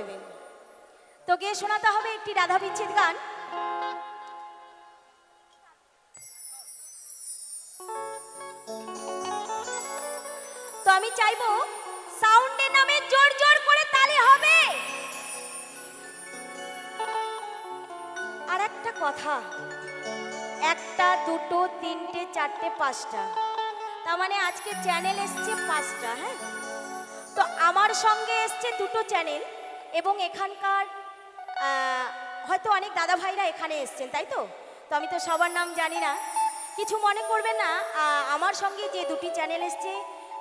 দেবেন। তো গিয়ে শোনাতে হবে একটি রাধা বিচ্ছেদ গান। তো আমি চাইব সাউন্ডের নামে জোর জোর করে তালি হবে। আর একটা কথা, একটা, দুটো, তিনটে, চারটে, পাঁচটা, তার মানে আজকে চ্যানেল এসছে পাঁচটা হ্যাঁ? তো আমার সঙ্গে এসছে দুটো চ্যানেল এবং এখানকার হয়তো অনেক দাদা ভাইরা এখানে এসছেন, তাই তো? তো আমি তো সবার নাম জানি না। কিছু মনে করবেন না আমার সঙ্গে যে দুটি চ্যানেল এসছে,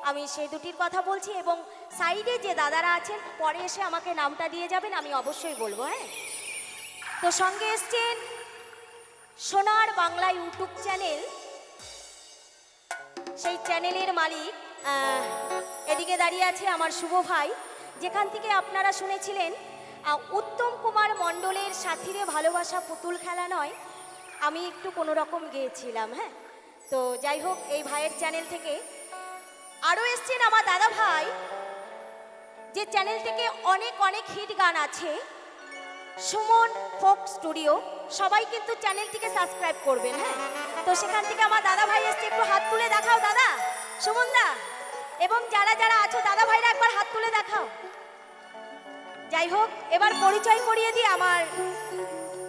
আমি সেই দুটির কথা বলছি এবং সাইডে যে দাদারা আছেন, পরে এসে আমাকে নামটা দিয়ে যাবেন, আমি অবশ্যই বলব হ্যাঁ? তো সঙ্গে এসছেন সোনার বাংলা ইউটিউব চ্যানেল সেই চ্যানেলের মালিক এদিকে দাঁড়িয়ে আছে আমার শুভ ভাই। যেখান থেকে আপনারা শুনেছিলেন উত্তম কুমার মণ্ডলের সাথীরে ভালোবাসা পুতুল খেলা নয়, আমি একটু কোনো রকম গিয়েছিলাম হ্যাঁ? তো যাই হোক, এই ভাইয়ের চ্যানেল থেকে আরও এসছেন আমার দাদা ভাই, যে চ্যানেল থেকে অনেক অনেক হিট গান আছে। সুমন ফোক স্টুডিও, সবাই কিন্তু চ্যানেলটিকে সাবস্ক্রাইব করবেন হ্যাঁ? তো সেখান থেকে আমার দাদা ভাই এসছে, একটু হাত এবং যারা যারা আছো দাদা ভাইরা একবার হাত তুলে দেখাও। যাই হোক, এবার পরিচয় করিয়ে দিই আমার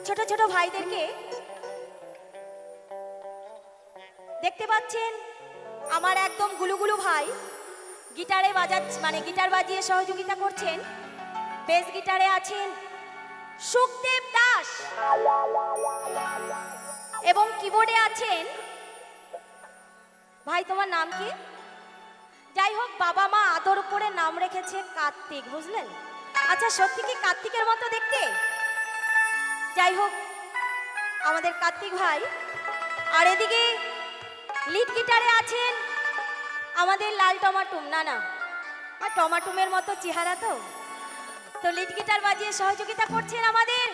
ছোট ছোট ভাইদেরকে। দেখতে পাচ্ছেন, আমার একদম গুলুগুলু ভাই। গিটারে বাজাচ্ছ মানে গিটার বাজিয়ে সহযোগিতা করছেন। বেস গিটারে আছেন সুখদেব দাস। এবং কিবোর্ডে আছেন, ভাই তোমার নাম কি? যাই হোক বাবা মা আদর করে নাম রেখেছে কার্তিক, বুঝলেন? আচ্ছা সত্যি কি কার্তিকের মতো দেখতে? যাই হোক আমাদের কার্তিক ভাই, আর এদিকে লিড গিটারে আছেন আমাদের লাল টমাটুম না না আর টমাটুমের মতো চেহারা তো। তো লিড গিটার বাজিয়ে সহযোগিতা করছেন আমাদের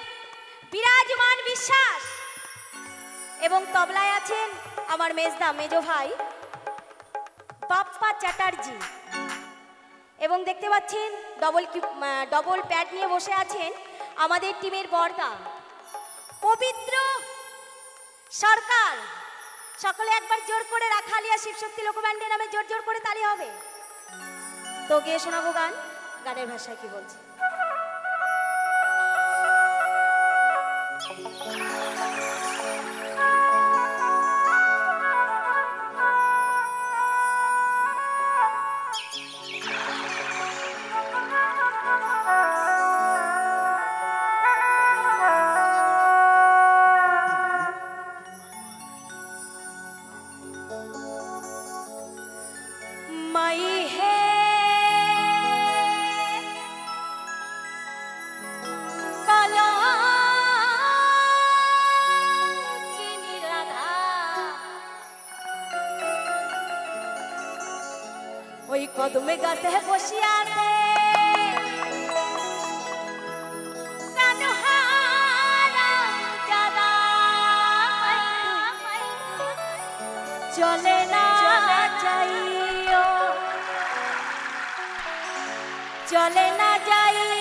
বিরাজমান বিশ্বাস। এবং তবলায় আছেন আমার মেজদা, মেজো ভাই। বাপ্পা চ্যাটার্জি। এবং দেখতে পাচ্ছেন ডবল ডবল প্যাড নিয়ে বসে আছেন আমাদের টিমের বর্দা। পবিত্র সরকার। সকলে একবার জোর করে রাখালিয়া শিবশক্তি লোকব্যান্ডের নামে জোর জোর করে তালি হবে। তো গিয়ে শোনাবো গান, গানের ভাষায় কি বলছে? কদমে গাছে বসিয়া আছে কানহারা জাদা চলে না যাইও। চলে না যাইও।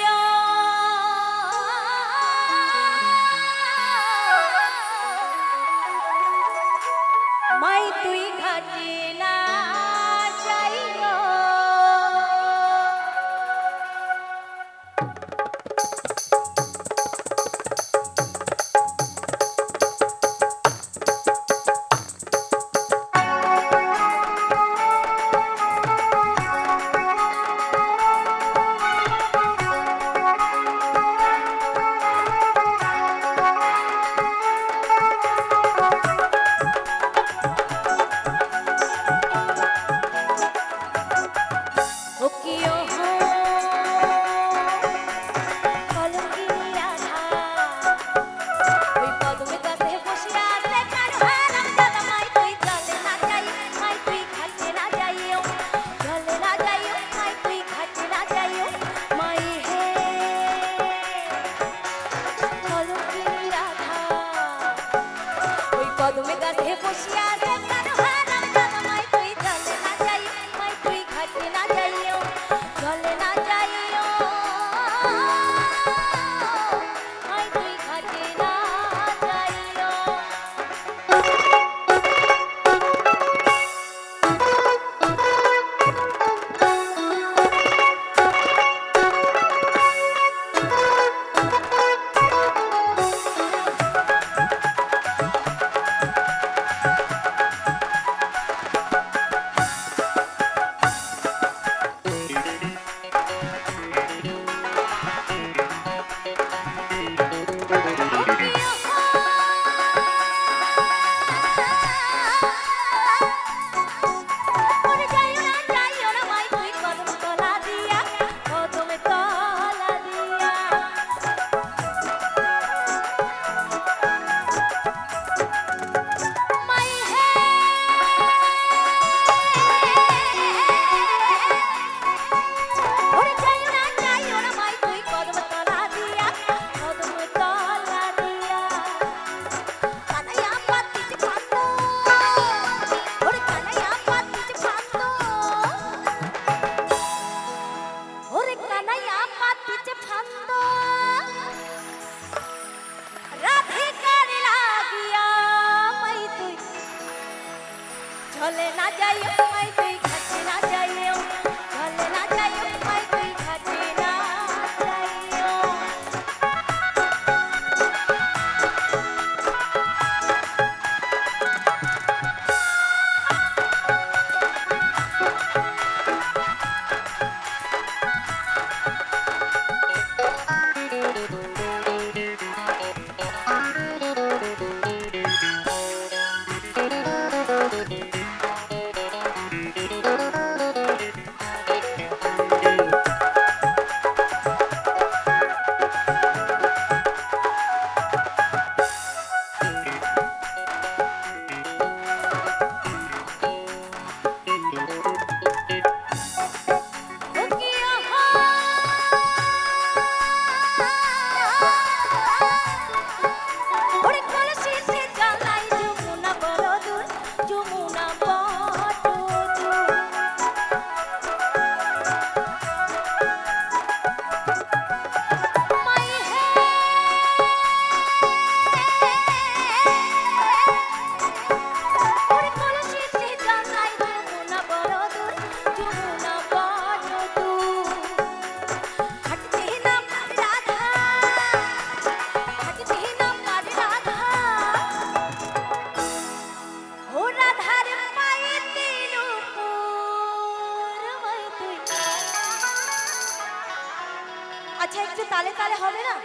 আচ্ছা একটু তালে তালে হবে না?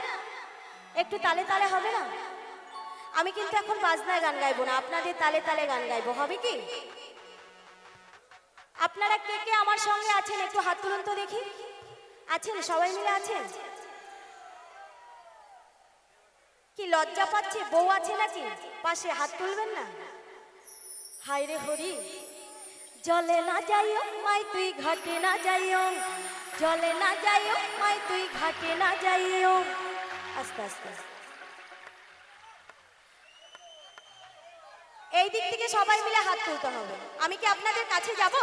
একটু তালে তালে হবে না? আমি কিন্তু এখন বাজনায় গান গাইবো না, আপনাদের তালে তালে গান গাইবো, হবে কি? আপনারা কে কে আমার সঙ্গে আছেন? একটু হাত তুলুন তো দেখি। আছেন? সবাই মিলে আছেন? কি লজ্জা পাচ্ছে? বউ আছে নাকি? পাশে হাত তুলবেন না? হায় রে হরি। জলে না যাইও মাই, তুই ঘাটে না যাইও জলে না যাইও মাই, তুই ঘাটে না যাইও আস্তে আস্তে। এই দিক থেকে সবাই মিলে হাত তুলতে হবে। আমি কি আপনাদের কাছে যাব?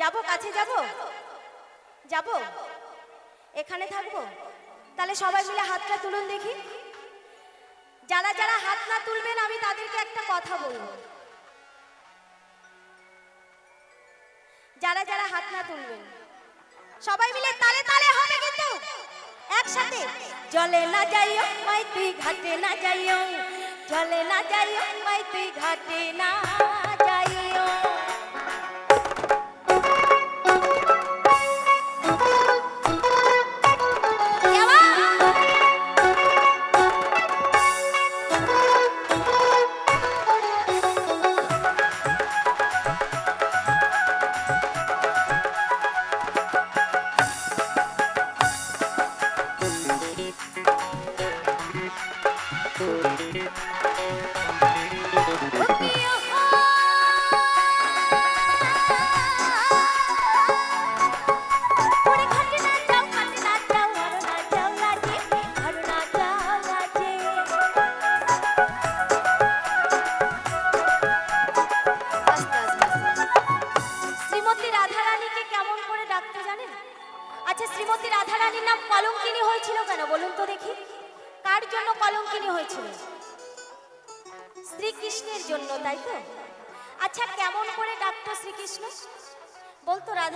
যাব, কাছে যাব? যাব? এখানে থাকব? তাহলে সবাই মিলে হাতটা তুলুন দেখি। যারা যারা হাত না তুলবেন, আমি তাদেরকে একটা কথা বলব। যারা যারা হাত না তুলবেন। সবাই মিলে তালে তালে হবে কিন্তু। একসাথে। জলে না যাইও মাই তুই ঘাটে না যাইও। জলে না যাইও মাই তুই ঘাটে না।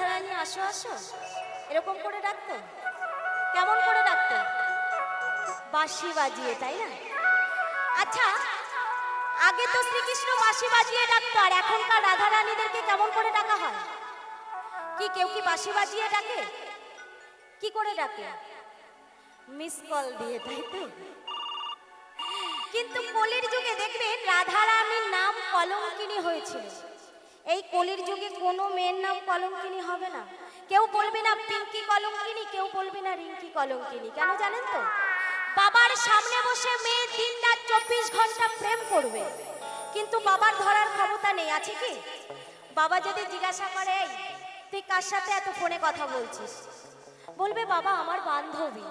রাধারানী আসো আসো। এরকম করে ডাকতো? কেমন করে ডাকতো? বাঁশি বাজিয়ে, তাই না? আচ্ছা আগে তো শ্রীকৃষ্ণ বাঁশি বাজিয়ে ডাকতো, আর এখনকার রাধা রানীদেরকে কেমন করে ডাকা হয়? কি, কেউ কি বাঁশি বাজিয়ে ডাকে? কি করে ডাকে? মিস কল দিয়ে, তাই তো? কিন্তু কলির যুগে দেখবেন রাধা রানীর নাম কলঙ্কিনী হয়েছিল। এই কলির যুগে কোনো মেয়ের নাম কলঙ্কিনী হবে না। কেউ বলবে না পিঙ্কি কলঙ্কিনী কেউ বলবে না রিঙ্কি কলঙ্কিনী। কেন জানেন তো? বাবার সামনে বসে মেয়ে দিন রাত চব্বিশ ঘণ্টা প্রেম করবে। কিন্তু বাবার ধরার ক্ষমতা নেই আছে কি? বাবা যদি জিজ্ঞাসা করে "এই, তুই কার সাথে এত ফোনে কথা বলছিস? বলবে বাবা আমার বান্ধবী।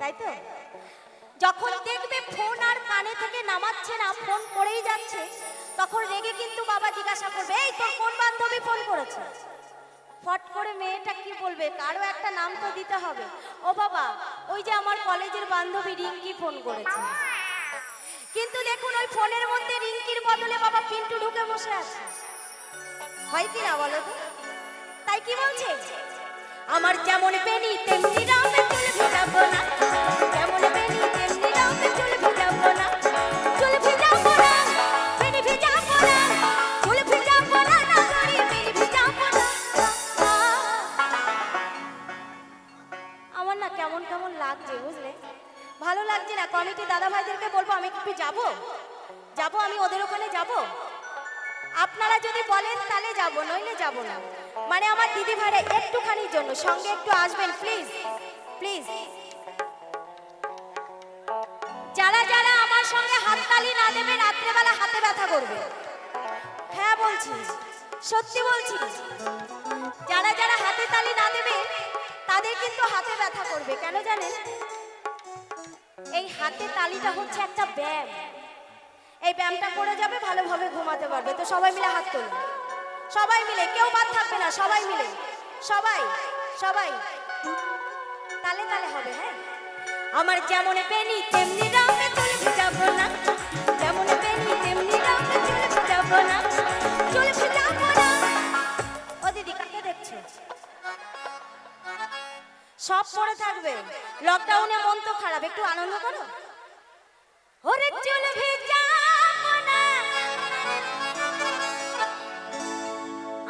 তাই তো? যখন দেখবে ফোন আর কানে থেকে নামাচ্ছে না ফোন করেই যাচ্ছে তখন রেগে কিন্তু বাবা জিজ্ঞাসা করবে, এই তোর কোন বান্ধবী ফোন করেছে? ফট করে মেয়েটা কি বলবে? কারও একটা নাম তো দিতে হবে। ও বাবা, ওই যে আমার কলেজের বান্ধবী রিঙ্কি ফোন করেছে। কিন্তু দেখুন, ওই ফোনের মধ্যে রিঙ্কির বদলে বাবা পিন্টু ঢুকে বসে আছে। হয় কি না বলো তাই কি বলছে? আমার যেমন বেনি তেমনি রামে চুল ভিজাবো না সঙ্গে না দেবে, রাত্রেবেলা হাতে ব্যথা করবে। হ্যাঁ বলছি। সত্যি বলছি। যারা যারা হাতে তালি না দেবে, তাদের কিন্তু হাতে ব্যথা করবে। কেন জানেন? এই হাতে তালিটা হচ্ছে একটা ব্যায়াম। এই ব্যায়ামটা করে যাবে, ভালোভাবে ঘুমাতে পারবে। তো সবাই মিলে হাত তুলুন সবাই মিলে, কেউ বাদ থাকবে না, সবাই মিলে। সবাই সবাই। তালে তালে হবে হ্যাঁ? আমার যেমন বেনি তেমনি রামে চুল ভিজাবো না। সব পড়ে থাকবে লকডাউনে মন তো খারাপ একটু আনন্দ করো ওরে চুল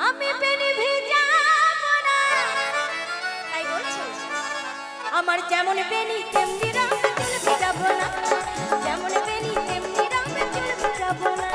আমি বেনি ভিজাবো না তাই বলছি আমার যেমন বেনি তেমনি রঙে চুল ভিজাবো না। যেমন বেনি তেমনি রঙে চুল ভিজাবো না।